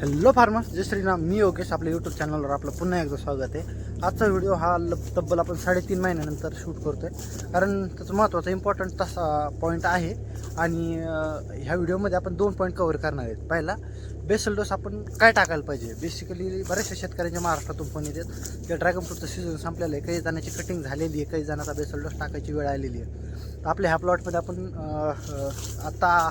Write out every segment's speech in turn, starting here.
Hello farmers जय श्रीराम. मी योगेश. आपल्या YouTube चॅनलवर आपलं पुन्हा एकदा स्वागत आहे. आजचा व्हिडिओ हा तब्बल आपण साडेतीन महिन्यानंतर शूट करतोय. कारण त्याचं महत्त्वाचा इम्पॉर्टंट तसा पॉईंट आहे. आणि ह्या व्हिडिओमध्ये आपण दोन पॉईंट कव्हर करणार आहेत. पहिला बेसल डोस आपण काय टाकायला पाहिजे? बेसिकली बऱ्याचशा शेतकऱ्यांच्या महाराष्ट्रातून फोन येतात. की ड्रॅगन फ्रूटचं सीझन संपलेलं आहे. काही जणांची कटिंग झालेली आहे. काही जणांचा बेसल डोस टाकायची वेळ आलेली आहे. तर आपल्या ह्या प्लॉटमध्ये आपण आत्ता आता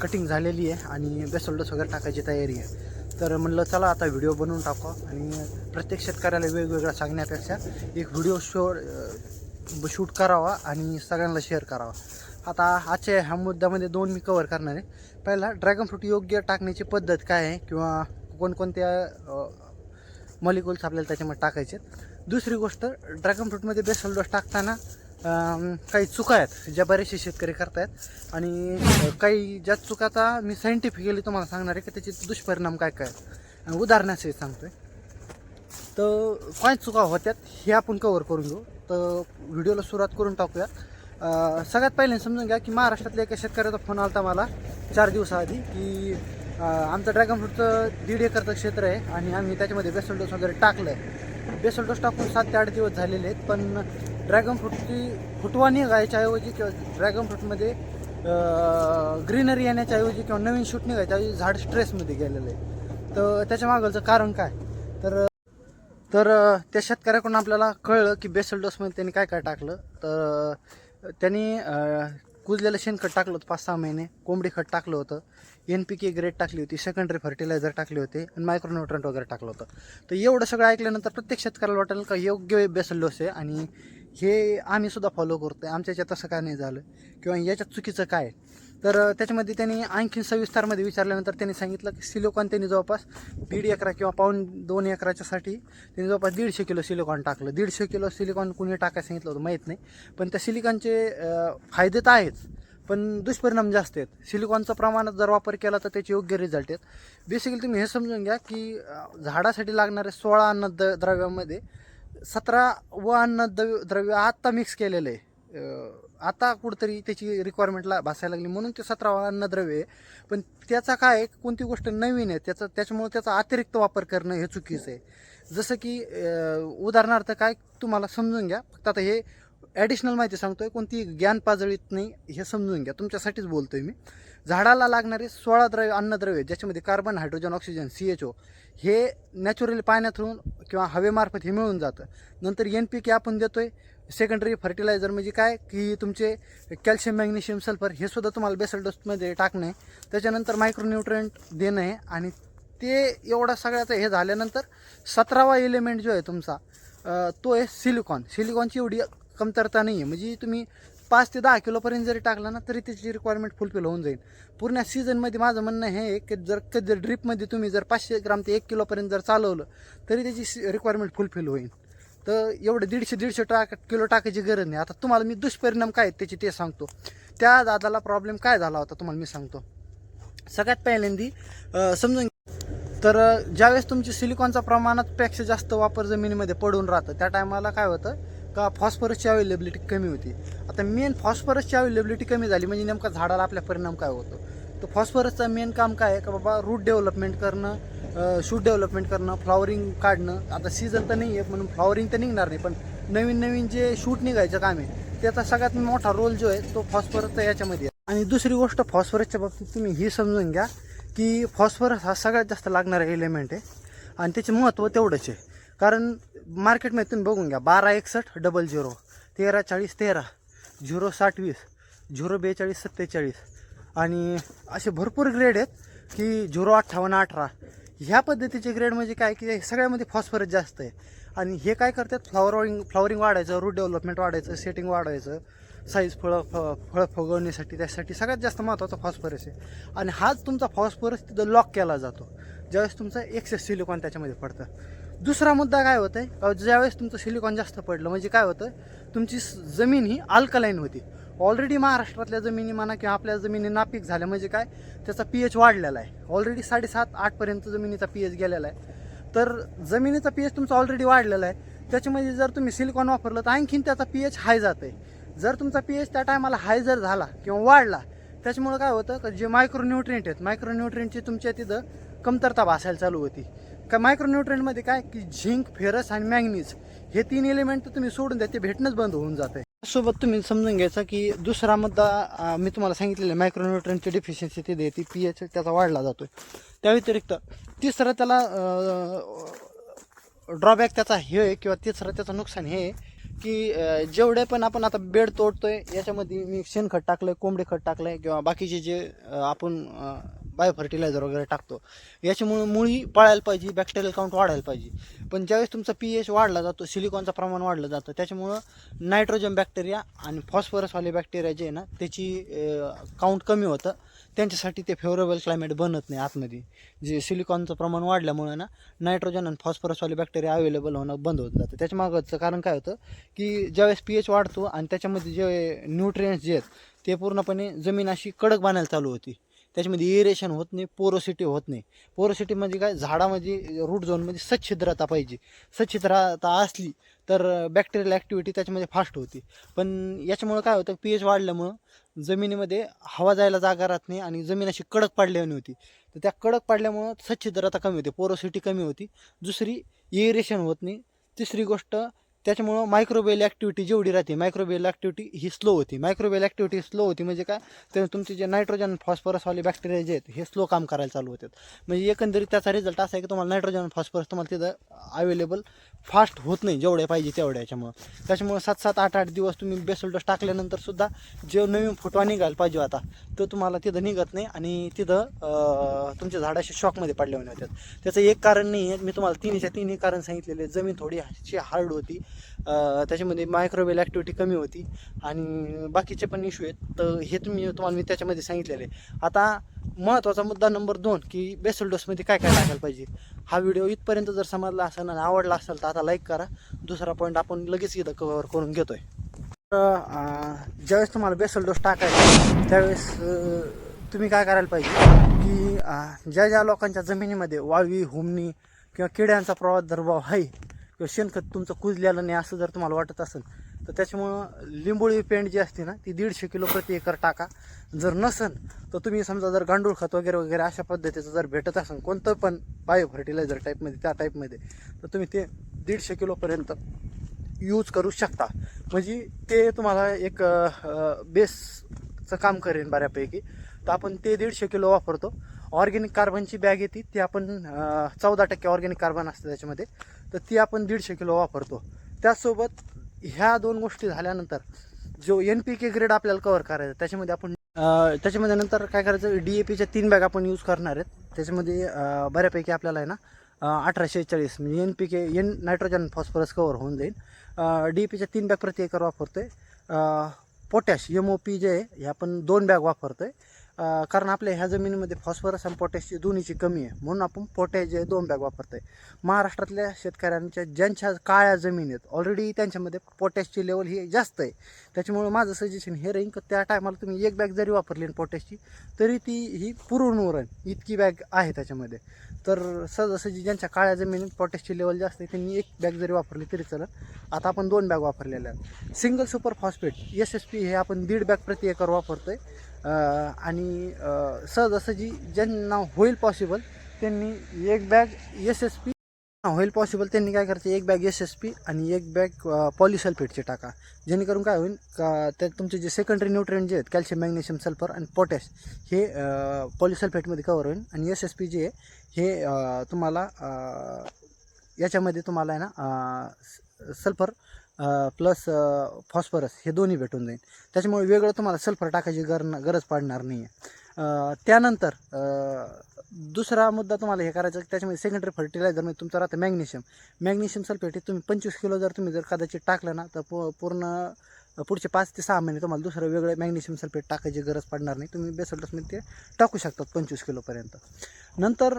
कटिंग झालेली आहे. आणि बेसल डोस वगैरे टाकायची तयारी आहे. तर म्हणलं चला आता व्हिडिओ बनवून टाकू आणि प्रत्येक शेतकऱ्याला वेगवेगळं सांगण्यापेक्षा एक व्हिडिओ शो शूट करावा आणि सगळ्यांना शेअर करावा. आता आजच्या ह्या मुद्द्यामध्ये दोन मी कवर करणार आहे. पहिला ड्रॅगन फ्रूट योग्य टाकण्याची पद्धत काय आहे किंवा कोणकोणत्या मॉलिक्युल्स आपल्याला त्याच्यामध्ये टाकायचे दुसरी गोष्ट ड्रॅगन फ्रूटमध्ये बेसल डोस टाकताना काही चुका आहेत ज्या बरेचसे शेतकरी करतायत. आणि काही ज्या चुकाचा मी सायंटिफिकली तुम्हाला सांगणार आहे की त्याचे दुष्परिणाम काय काय आहेत. आणि सांगतोय. तर काय चुका होत्यात हे आपण कवर करून घेऊ. तर व्हिडिओला सुरुवात करून टाकूया सगळ्यात पहिले समजून घ्या की महाराष्ट्रातल्या एका शेतकऱ्याचा फोन आला होता मला चार दिवसाआधी की आमचं ड्रॅगन फ्रूटचं दीड एकरचं क्षेत्र आहे आणि आम्ही त्याच्यामध्ये बेसल डोस वगैरे टाकलं आहे बेसल डोस टाकून सात ते आठ दिवस झालेले आहेत पण ड्रॅगन फ्रूटची फुटवा निघायच्या ऐवजी किंवा ड्रॅगन फ्रूटमध्ये ग्रीनरी येण्याच्या ऐवजी किंवा नवीन शूट निघायच्या ऐवजी झाड स्ट्रेसमध्ये गेलेलं आहे तर त्याच्या मागचं कारण काय? तर तर त्या शेतकऱ्याकडून आपल्याला कळलं की बेसल डोसमध्ये त्यांनी काय काय टाकलं? तर त्यांनी कुजलेलं शेणखत टाकलं होतं पाच सहा महिने. कोंबडी खत टाकलं होतं. एन पी के ग्रेड टाकली होती. सेकंडरी फर्टिलायझर टाकले होते. आणि मायक्रोन्युट्रंट वगैरे टाकलं होतं. तर एवढं सगळं ऐकल्यानंतर प्रत्येक शेतकऱ्याला वाटेल का योग्य बेसल डोस आहे आणि हे आम्ही सुद्धा फॉलो करतोय. आमच्या याच्यात तसं काय नाही झालं. किंवा याच्यात चुकीचं काय? आहे? तर त्याच्यामध्ये त्यांनी आणखीन सविस्तारमध्ये विचारल्यानंतर त्यांनी सांगितलं की सिलिकॉन त्यांनी जवळपास दीड एकरा किंवा पाऊन दोन एकराच्यासाठी त्यांनी जवळपास दीडशे किलो सिलिकॉन टाकलं. दीडशे किलो सिलिकॉन कुणी टाकायला सांगितलं होतं माहीत नाही. पण त्या सिलिकॉनचे फायदे तर आहेच पण दुष्परिणाम जास्त आहेत. सिलिकॉनचं प्रमाणात जर वापर केला तर त्याचे योग्य रिझल्ट आहेत. बेसिकली तुम्ही हे समजून घ्या की झाडासाठी लागणारे सोळा अन्न द द्रव्यामध्ये सतरा व अन्न द्रव्य द्रव्य आत्ता मिक्स केलेलं आहे. आता कुठंतरी त्याची रिक्वायरमेंटला भासायला लागली. म्हणून ते सतरा अन्नद्रव्य आहे. पण त्याचा काय कोणती गोष्ट नवीन आहे? त्याचं त्याच्यामुळे त्याचा अतिरिक्त वापर करणं हे चुकीचं आहे. जसं की उदाहरणार्थ काय? तुम्हाला समजून घ्या. फक्त आता हे ॲडिशनल माहिती सांगतोय कोणती ज्ञान पाजळीत नाही हे समजून घ्या. तुमच्यासाठीच बोलतोय मी. झाडाला लागणारे सोळा द्रव्य अन्नद्रव्य ज्याच्यामध्ये carbon hydrogen oxygen C H O हे नॅचरली पाण्यातून किंवा हवेमार्फत हे मिळून जातं. नंतर एन पी के आपण देतोय. सेकंडरी फर्टिलायझर म्हणजे काय? की तुमचे कॅल्शियम मॅग्नेशियम सल्फर हे सुद्धा तुम्हाला बेसल डस्टमध्ये टाकणं. आहे त्याच्यानंतर मायक्रोन्युट्रंट देणं आहे आणि ते एवढा सगळ्याचं हे झाल्यानंतर सतरावा एलिमेंट जो आहे तुमचा तो आहे सिलिकॉन सिलिकॉनची एवढी कमतरता नाही आहे म्हणजे तुम्ही पाच ते दहा किलोपर्यंत जरी टाकला ना तरी त्याची रिक्वायरमेंट फुलफिल होऊन जाईल. पूर्ण सीझनमध्ये माझं म्हणणं हे आहे की जर कधी जर ड्रीपमध्ये तुम्ही जर पाचशे ग्राम ते एक किलोपर्यंत जर चालवलं तरी त्याची रिक्वायरमेंट फुलफिल होईल. तर एवढं दीडशे दीडशे टाक किलो टाकायची गरज नाही. आता तुम्हाला मी दुष्परिणाम काय आहेत त्याचे ते सांगतो. त्या दादाला प्रॉब्लेम काय झाला होता तुम्हाला मी सांगतो. सगळ्यात पहिल्यांदी समजून तर ज्यावेळेस तुमची सिलिकॉनचा प्रमाणात पेक्षा जास्त वापर जमिनीमध्ये पडून राहतं त्या टायमाला काय होतं? का फॉस्फरसची अवेलेबिलिटी कमी होती? आता मेन फॉस्फरसची अवेलेबिलिटी कमी झाली म्हणजे नेमका झाडाला आपल्या परिणाम काय होतो? तर फॉस्फरसचं मेन काम काय आहे? का बाबा रूट डेव्हलपमेंट करणं शूट डेव्हलपमेंट करणं फ्लॉवरिंग काढणं. आता सीझन तर नाही आहे म्हणून फ्लॉवरिंग तर निघणार नाही. पण नवीन नवीन जे शूट निघायचं काम आहे त्याचा सगळ्यात मोठा रोल जो आहे तो फॉस्फरसचा याच्यामध्ये. आहे. आणि दुसरी गोष्ट फॉस्फरसच्या बाबतीत तुम्ही ही समजून घ्या की फॉस्फरस हा सगळ्यात जास्त लागणारा एलिमेंट आहे. आणि त्याचे महत्त्व तेवढंच आहे. कारण मार्केटमध्ये तुम्ही बघून घ्या बारा एकसष्ट डबल झिरो तेरा चाळीस तेरा झिरो साठ वीस झिरो बेचाळीस सत्तेचाळीस. आणि असे भरपूर ग्रेड आहेत की झिरो अठ्ठावन्न अठरा. ह्या पद्धतीचे ग्रेड म्हणजे काय की सगळ्यामध्ये फॉस्फरस जास्त आहे. आणि हे काय करतात? फ्लॉवरिंग फ्लॉवरिंग वाढायचं रूट डेव्हलपमेंट वाढायचं सेटिंग वाढायचं साईज फळं फ फळं फुगवण्यासाठी त्यासाठी सगळ्यात जास्त महत्त्वाचा फॉस्फरस आहे. आणि हाच तुमचा फॉस्फरस तिथं लॉक केला जातो. ज्यावेळेस तुमचा एक्सेस सिलिकॉन त्याच्यामध्ये पडतं. दुसरा मुद्दा काय होतं आहे ज्यावेळेस तुमचं सिलिकॉन जास्त पडलं म्हणजे काय होतं तुमची जमीन ही अल्कलाईन होती. ऑलरेडी महाराष्ट्रातल्या जमिनी म्हणा किंवा आपल्या जमिनी नापीक झाल्या म्हणजे काय? त्याचा पी एच वाढलेला आहे. ऑलरेडी साडेसात आठपर्यंत जमिनीचा पी एच गेलेला आहे. तर जमिनीचा पी एच तुमचा ऑलरेडी वाढलेला आहे. त्याच्यामध्ये जर तुम्ही सिलिकॉन वापरलं तर आणखीन त्याचा पी एच हाय जात आहे जर तुमचा पी एच त्या टायमाला हाय जर झाला किंवा वाढला त्याच्यामुळं काय होतं? का जे मायक्रोन्युट्रिएंट आहेत मायक्रोन्युट्रिएंटची तुमच्या तिथं कमतरता भासायला चालू होती. का मायक्रोन्युट्रिएंटमध्ये काय की झिंक फेरस आणि मॅग्नीज हे तीन एलिमेंट तुम्ही सोडून द्या ते भेटणंच बंद होऊन जाते आहे सोबत तुम्ही समजून घ्यायचं की दुसरा मुद्दा मी तुम्हाला सांगितलेलं मायक्रोन्यूट्रनची डिफिशियन्सी ते देते पी एच त्याचा वाढला जातोय. त्या व्यतिरिक्त तिसरं त्याला ड्रॉबॅक त्याचा हे आहे किंवा तिसरं त्याचं नुकसान हे आहे की जेवढे पण आपण आता बेड तोडतोय याच्यामध्ये मी शेणखत टाकलंय कोंबडे खत टाकलंय किंवा बाकीचे जे आपण बायो फर्टिलायझर वगैरे टाकतो. याच्यामुळे मुळी पळायला पाहिजे बॅक्टेरियल काउंट वाढायला पाहिजे. पण ज्यावेळेस तुमचा पी एच वाढला जातो सिलिकॉनचं प्रमाण वाढलं जातं त्याच्यामुळं नायट्रोजन बॅक्टेरिया आणि फॉस्फरसवाले बॅक्टेरिया जे आहे ना त्याची काउंट कमी होतं. त्यांच्यासाठी ते फेवरेबल क्लायमेट बनत नाही आतमध्ये. जे सिलिकॉनचं प्रमाण वाढल्यामुळे ना नायट्रोजन आणि फॉस्फरसवाले बॅक्टेरिया अवेलेबल होणं बंद होत जातं. त्याच्यामागचं कारण काय होतं की ज्यावेळेस पी एच वाढतो आणि त्याच्यामध्ये जे न्यूट्रियन्स जे आहेत ते पूर्णपणे जमीन अशी कडक बांधायला चालू होती. त्याच्यामध्ये इरेशन होत नाही पोरोसिटी होत नाही. पोरोसिटी म्हणजे काय? झाडामध्ये रूट झोनमध्ये सच्छिद्रता पाहिजे. सच्छिद्रता असली तर बॅक्टेरियल ॲक्टिव्हिटी त्याच्यामध्ये फास्ट होती. पण याच्यामुळं काय होतं? पी एच वाढल्यामुळं जमिनीमध्ये हवा जायला जागा राहत नाही आणि जमीन अशी कडक पाडल्याने होती. तर त्या कडक पाडल्यामुळं सच्छिद्रता कमी होते. पोरोसिटी कमी होती. दुसरी इरेशन होत नाही. तिसरी गोष्ट त्याच्यामुळं मायक्रोवेल ॲक्टिव्हिटी जेवढी राहते मायक्रोवेल ॲक्टिव्हिटी ही स्लो होती. मायक्रोवेल ॲक्टिव्हिटी स्लो होती म्हणजे काय? तर तुमचे जे नायट्रोजन फॉस्फरसवाले बॅक्टेरिया जे आहेत हे स्लो काम करायला चालू होतात. म्हणजे एकंदरीत त्याचा रिझल्ट असा आहे की तुम्हाला नायट्रोजन फॉस्फरस तुम्हाला तिथं अवेलेबल फास्ट होत नाही जेवढे पाहिजे तेवढ्या याच्यामुळं. त्याच्यामुळं सात सात आठ आठ दिवस तुम्ही बेसल डोस टाकल्यानंतर सुद्धा जे नवीन फुटवा निघायला पाहिजे आता तो तुम्हाला तिथं निघत नाही आणि तिथं तुमच्या झाडाशी शॉकमध्ये पडल्याने होतात त्याचं एक कारण नाही आहे. मी तुम्हाला तिन्हीच्या तिन्ही कारण सांगितलेले. जमीन थोडी हार्ड होती. त्याच्यामध्ये मायक्रोवेल ॲक्टिव्हिटी कमी होती. आणि बाकीचे पण इश्यू आहेत. तर हे तुम्ही तुम्हाला मी त्याच्यामध्ये सांगितलेले आता महत्त्वाचा मुद्दा नंबर दोन की बेसल डोसमध्ये काय काय टाकायला पाहिजे? हा व्हिडिओ इथपर्यंत जर समजला असेल आणि आवडला असेल तर आता लाईक करा. दुसरा पॉईंट आपण लगेच इथं कव्हर करून घेतोय. तर ज्यावेळेस तुम्हाला बेसल डोस टाकायचा त्यावेळेस तुम्ही काय करायला पाहिजे? की ज्या ज्या लोकांच्या जमिनीमध्ये वाळवी हुमणी किंवा किड्यांचा प्रादुर्भाव आहे किंवा शेणखत तुमचं कुजलेलं नाही असं जर तुम्हाला वाटत असेल तर त्याच्यामुळं लिंबोळी पेंड जी असते ना ती दीडशे किलो प्रति एकर टाका. जर नसन तर तुम्ही समजा जर गांडूळ खत वगैरे वगैरे अशा पद्धतीचं जर भेटत असेल कोणतं पण बायो फर्टिलायझर टाईपमध्ये त्या टाईपमध्ये तर तुम्ही ते दीडशे किलोपर्यंत यूज करू शकता. म्हणजे ते तुम्हाला एक बेसचं काम करेन बऱ्यापैकी. तर आपण ते दीडशे किलो वापरतो. ऑर्गॅनिक कार्बनची बॅग येते ती आपण चौदा टक्के ऑर्गॅनिक कार्बन असतं त्याच्यामध्ये. तर ती आपण दीडशे किलो वापरतो. त्याचसोबत ह्या दोन गोष्टी झाल्यानंतर जो एन पी के ग्रेड आपल्याला कवर करायचा त्याच्यामध्ये आपण त्याच्यामध्ये नंतर काय करायचं डी ए पीच्या तीन बॅग आपण यूज करणार आहेत. त्याच्यामध्ये बऱ्यापैकी आपल्याला आहे ना अठराशे चाळीस म्हणजे N P K N nitrogen phosphorus cover होऊन जाईल. डी ए पीच्या तीन बॅग प्रति एकर वापरतो आहे पोटॅश एम ओ पी जे आहे हे आपण दोन बॅग वापरतो आहे कारण आपल्या ह्या जमिनीमध्ये फॉस्फरस आणि पोटॅशची दोन्हीची कमी आहे. म्हणून आपण पोटॅश दोन बॅग वापरतोय. महाराष्ट्रातल्या शेतकऱ्यांच्या ज्यांच्या काळ्या जमीन आहेत ऑलरेडी त्यांच्यामध्ये पोटॅशची लेवल ही जास्त आहे. त्याच्यामुळे माझं सजेशन हे राहील की त्या टायमाला तुम्ही एक बॅग जरी वापरली पोटॅशची तरी ती ही पुरून उरण इतकी बॅग आहे त्याच्यामध्ये. तर सहजासहजी ज्यांच्या काळ्या जमिनीत पोटॅशची लेवल जास्त आहे त्यांनी एक बॅग जरी वापरली तरी चालेल. आता आपण दोन बॅग वापरलेल्या आहेत. Single super phosphate S S P हे आपण दीड बॅग प्रति एकर वापरतोय. आहे आणि सहजासहजी ज्यांना होईल पॉसिबल त्यांनी एक बॅग एस एस पी होईल पॉसिबल त्यांनी काय करायचं? एक बॅग एस एस पी आणि एक बॅग पॉलिसल्फेटचे टाका. जेणेकरून काय होईल? का त्यात तुमचे जे सेकंडरी न्यूट्रिएंट जे आहेत कॅल्शियम मॅग्नेशियम सल्फर आणि पोटॅश हे पॉलिसल्फेटमध्ये कवर होईल. आणि एस एस पी जे आहे हे तुम्हाला याच्यामध्ये तुम्हाला आहे ना सल्फर प्लस फॉस्फरस हे दोन्ही भेटून जाईल. त्याच्यामुळे वेगळं तुम्हाला सल्फर टाकायची गर गरज पडणार नाही आहे त्यानंतर दुसरा मुद्दा तुम्हाला हे करायचा की त्याच्यामध्ये सेकंडरी फर्टिलायझरमध्ये म्हणजे तुमचं राहतं मॅग्नेशियम मॅग्नेशियम सल्फेट हे तुम्ही पंचवीस किलो जर तुम्ही जर कदाचित टाकलं ना तर पू पूर्ण पुढचे पाच ते सहा महिने तुम्हाला दुसरं वेगळं मॅग्नेशियम सल्फेट टाकायची गरज पडणार नाही. तुम्ही बेसल्टसमध्ये ते टाकू शकतात पंचवीस किलोपर्यंत नंतर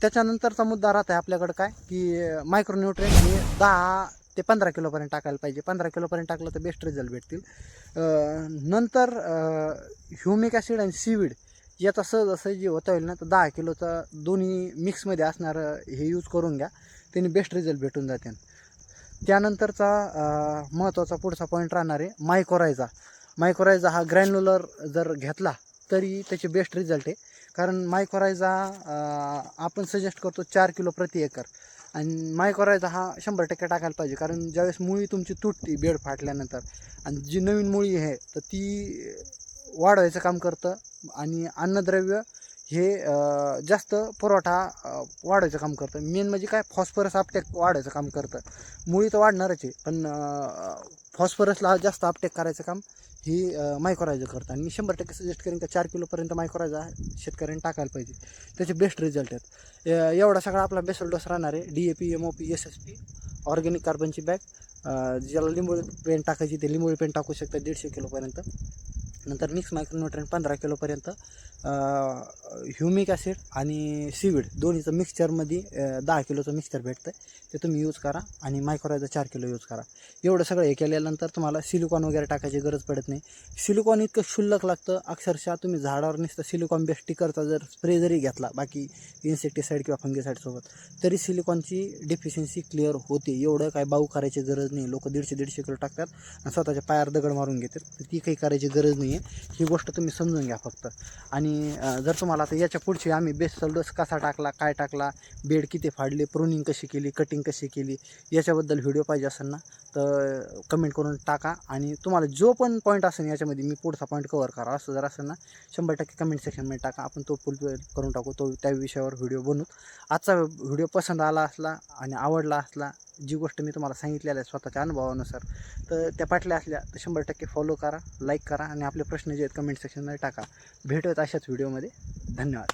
त्याच्यानंतरचा मुद्दा राहत आहे आपल्याकडं काय? की मायक्रोन्यूट्रिएंट हे दहा ते पंधरा किलोपर्यंत टाकायला पाहिजे. पंधरा किलोपर्यंत टाकलं तर बेस्ट रिझल्ट भेटतील. नंतर ह्युमिक ॲसिड आणि सीविड याचा सहजासहजी होता होईल ना तर दहा किलोचा दोन्ही मिक्समध्ये असणारं हे यूज करून घ्या. त्यांनी बेस्ट रिझल्ट भेटून जाते. त्यानंतरचा महत्त्वाचा पुढचा पॉईंट राहणार आहे मायकोरायझा मायकोरायझा हा ग्रॅन्युलर जर घेतला तरी त्याचे बेस्ट रिझल्ट आहे. कारण मायकोरायझा आपण सजेस्ट करतो चार किलो प्रति एकर. आणि मायकोरायझा हा शंभर टक्के टाकायला पाहिजे. कारण ज्यावेळेस मुळी तुमची तुटती बेड फाटल्यानंतर आणि जी नवीन मुळी आहे तर ती वाढवायचं काम करतं आणि अन्नद्रव्य हे जास्त पुरवठा वाढवायचं काम करतं. मेन म्हणजे काय? फॉस्फरस आपटेक वाढवायचं काम करतं. मुळी तर वाढणारच आहे पण फॉस्फरसला जास्त आपटेक करायचं काम ही मायक्रोरायझर करतो. आणि मी शंभर टक्के सजेस्ट करेन का चार किलोपर्यंत मायक्रोरायझा शेतकऱ्यांनी टाकायला पाहिजे. त्याचे बेस्ट रिझल्ट आहेत. एवढा सगळा आपला बेसल डोस राहणार आहे. D A P M O P S S P organic कार्बनची bag ज्याला लिंबोळी पेंट टाकायची ते लिंबोळी पेंट टाकू शकतात दीडशे किलोपर्यंत. नंतर मिक्स मायक्रोन्युट्रन पंधरा किलोपर्यंत ह्युमिक ॲसिड आणि सीविड दोन्हीचं मिक्सचरमध्ये दहा किलोचं मिक्सचर भेटतं ते तुम्ही यूज करा आणि मायक्रोरायझर चार किलो यूज करा. एवढं सगळं हे केल्यानंतर तुम्हाला सिलिकॉन वगैरे टाकायची गरज पडत नाही. सिलिकॉन इतकं शुल्लक लागतं. अक्षरशः तुम्ही झाडावर नुसतं सिलिकॉन बेस्ट स्टिकरचा जर स्प्रे जरी घेतला बाकी इन्सेक्टिसाईड किंवा फंगीसाईडसोबत तरी सिलिकॉनची डिफिशियन्सी क्लिअर होते. एवढं काय बाऊ करायची गरज नाही. लोक दीडशे दीडशे किलो टाकतात आणि स्वतःच्या पायावर दगड मारून घेतात. तर ती काही करायची गरज नाही. आहे ही गोष्ट तुम्ही समजून घ्या फक्त. आणि जर तुम्हाला आता याच्या पुढची आम्ही बेसल रस कसा टाकला काय टाकला बेड किती फाडले प्रुनिंग कशी केली कटिंग कशी केली याच्याबद्दल व्हिडिओ पाहिजे असेल ना तर कमेंट करून टाका. आणि तुम्हाला जो पण पॉईंट असेल याच्यामध्ये मी पुढचा पॉईंट कवर करा. असं जर असेल ना शंभर टक्के कमेंट सेक्शनमध्ये टाका. आपण तो फुल करून टाकू. तो त्या विषयावर व्हिडिओ बनवू आजचा व्हिडिओ पसंत आला असला आणि आवडला असला जी गोष्ट मी तुम्हाला सांगितलेल्या आहे स्वतःच्या अनुभवानुसार तर त्या पाटल्या असल्या तर शंभर टक्के फॉलो करा लाईक करा आणि आपले प्रश्न जे आहेत कमेंट सेक्शनमध्ये टाका. भेटूयात अशाच व्हिडिओमध्ये धन्यवाद.